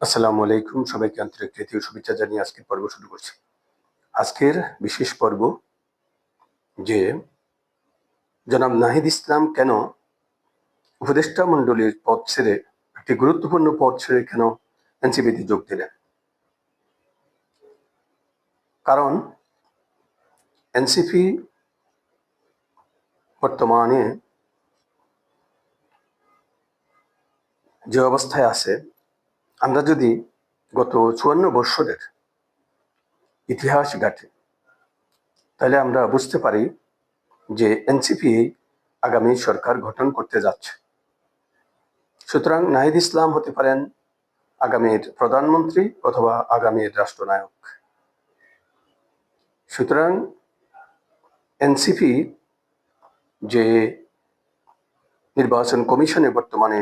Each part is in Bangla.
আসসালামু আলাইকুম। সবাইকে আন্তরিক তৃতীয় শুভেচ্ছা জানিয়ে আজকের পর্ব শুরু করছি। আজকের বিশেষ পর্ব যে জনাব নাহিদ ইসলাম কেন উপদেষ্টা মণ্ডলীর পদ ছেড়ে একটি গুরুত্বপূর্ণ পদ ছেড়ে কেন এনসিপিতে যোগ দিলেন? কারণ এনসিপি বর্তমানে যে অবস্থায় আছে আমরা যদি গত চুয়ান্ন বৎসরের ইতিহাস ঘাটে, তাহলে আমরা বুঝতে পারি যে এনসিপি আগামী সরকার গঠন করতে যাচ্ছে। সুতরাং নাহিদ ইসলাম হতে পারেন আগামীর প্রধানমন্ত্রী অথবা আগামীর রাষ্ট্রনায়ক। সুতরাং এনসিপি যে নির্বাচন কমিশনে বর্তমানে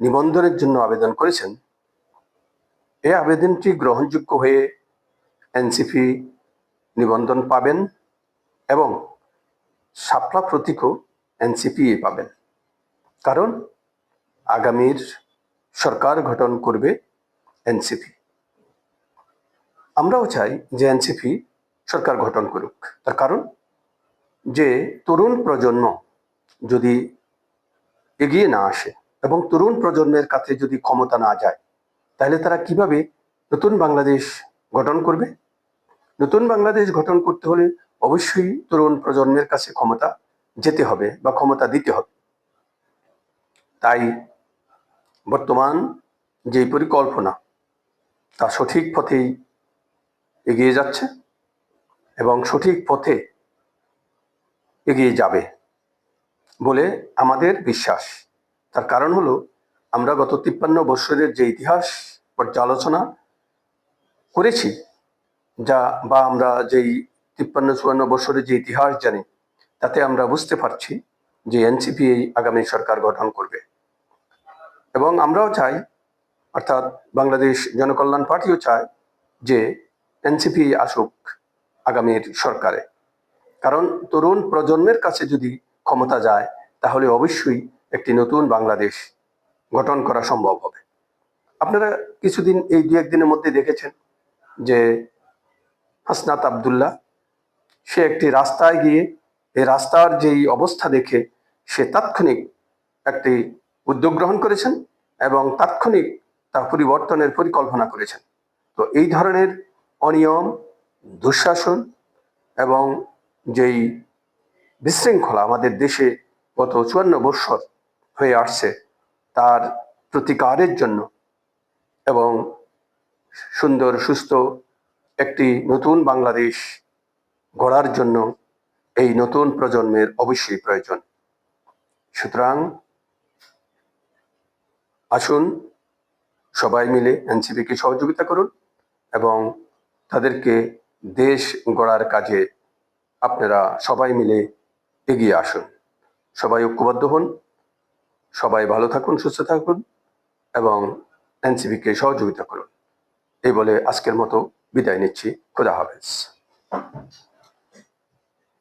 নিবন্ধনের জন্য আবেদন করেছেন। এই আবেদনটি গ্রহণযোগ্য হয়ে এনসিপি নিবন্ধন পাবেন এবং সাপলা প্রতীকও এনসিপি পাবেন। কারণ আগামীর সরকার গঠন করবে এনসিপি। আমরাও চাই যে এনসিপি সরকার গঠন করুক। তার কারণ যে তরুণ প্রজন্ম যদি এগিয়ে না আসে এবং তরুণ প্রজন্মের কাছে যদি ক্ষমতা না যায়, তাহলে তারা কীভাবে নতুন বাংলাদেশ গঠন করবে? নতুন বাংলাদেশ গঠন করতে হলে অবশ্যই তরুণ প্রজন্মের কাছে ক্ষমতা যেতে হবে বা ক্ষমতা দিতে হবে। তাই বর্তমান যে পরিকল্পনা, তা সঠিক পথেই এগিয়ে যাচ্ছে এবং সঠিক পথে এগিয়ে যাবে বলে আমাদের বিশ্বাস। তার কারণ হলো, আমরা গত তিপ্পান্ন বৎসরের যে ইতিহাস পর্যালোচনা করেছি, যা বা আমরা যেই তিপ্পান্ন, চুয়ান্ন বছরের যে ইতিহাস জানি, তাতে আমরা বুঝতে পারছি যে এনসিপি এই আগামী সরকার গঠন করবে। এবং আমরাও চাই, অর্থাৎ বাংলাদেশ জনকল্যাণ পার্টিও চায়, যে এনসিপি আসুক আগামীর সরকারে। কারণ তরুণ প্রজন্মের কাছে যদি ক্ষমতা যায়, তাহলে অবশ্যই একটি নতুন বাংলাদেশ গঠন করা সম্ভব হবে। আপনারা কিছুদিন এই দু একদিনের মধ্যে দেখেছেন যে হাসনাত আবদুল্লাহ, সে একটি রাস্তায় গিয়ে এই রাস্তার যেই অবস্থা দেখে সে তাৎক্ষণিক একটি উদ্যোগ গ্রহণ করেছেন এবং তাৎক্ষণিক তা পরিবর্তনের পরিকল্পনা করেছেন। তো এই ধরনের অনিয়ম, দুঃশাসন এবং যেই বিশৃঙ্খলা আমাদের দেশে গত চুয়ান্ন বৎসর হয়ে আসছে তার প্রতিকারের জন্য এবং সুন্দর, সুস্থ একটি নতুন বাংলাদেশ গড়ার জন্য এই নতুন প্রজন্মের অবশ্যই প্রয়োজন। সুতরাং আসুন সবাই মিলে এনসিপিকে সহযোগিতা করুন এবং তাদেরকে দেশ গড়ার কাজে আপনারা সবাই মিলে এগিয়ে আসুন। সবাই ঐক্যবদ্ধ হন। সবাই ভালো থাকুন, সুস্থ থাকুন এবং এনসিবিকে সহযোগিতা করুন। এই বলে আজকের মতো বিদায় নিচ্ছি। খোদা হাফেজ।